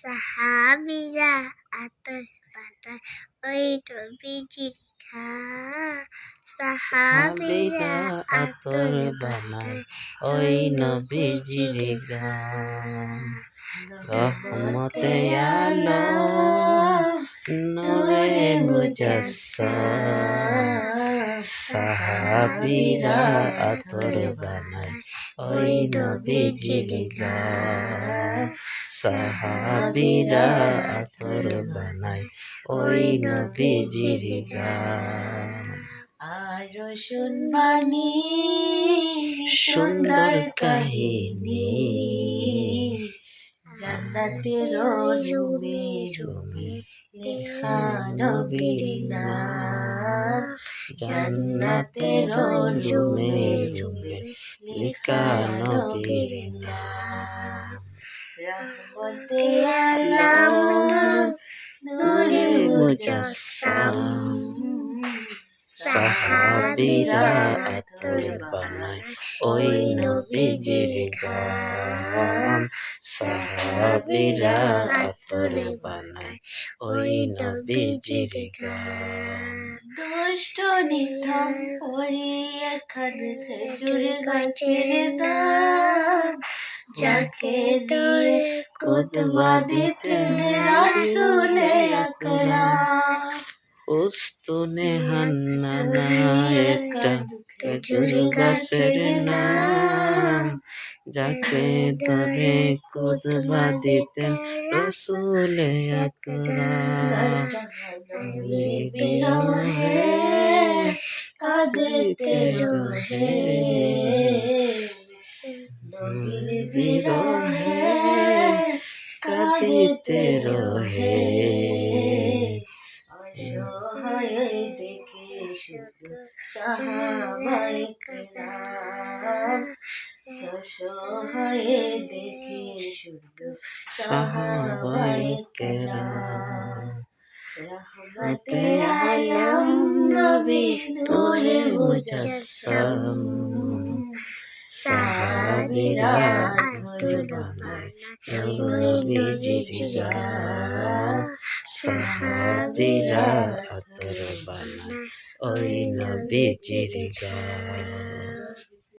সাহাবিরা আতর বানায় ওই নবীজির ঘা। সাহাবিরা আতর বানায় ওই নবীজির গান রহমতে আলম নূরে মুজাসসাম। সাহাবীরা আতর বানায় ওই নবীজির গান সাহাবীরা আতর বানায় ওই নবীজির গান আরও শুনবানি সুন্দর কাহিনী জান্নাতের রুমে রুমে লেখা নবীর নাম জান্নাতের রুমে রুমে লিখা নবীর নাম রহমতে আলম নূরে মুজাসসাম সাহাবীরা আতর বানায় বানায় ওই নবীজির গান দুষ্ট নিধন পড়ি এখন খেজুর গাছের দাম যাকে দিয়ে কুতবা দিতেন রাসুলে আকরাম উস্তুনে হান্নানা একটা খেজুর গাছের নাম যাকে ধরে কুতবা দিতেন রসুলে আকরাম বিরহে কাঁদতে রহে নবীর বিরহে কাঁদিতে রহে। অসহায় দেখে শুধু সাহাবাই কালাম অসহায় দেখে শুধু সাহাবাই কালাম রহমতে আলম নবী নূরে মুজাসসাম। সাহাবীরা সাহাবীরা আতর বানায় ওই নবীজির গান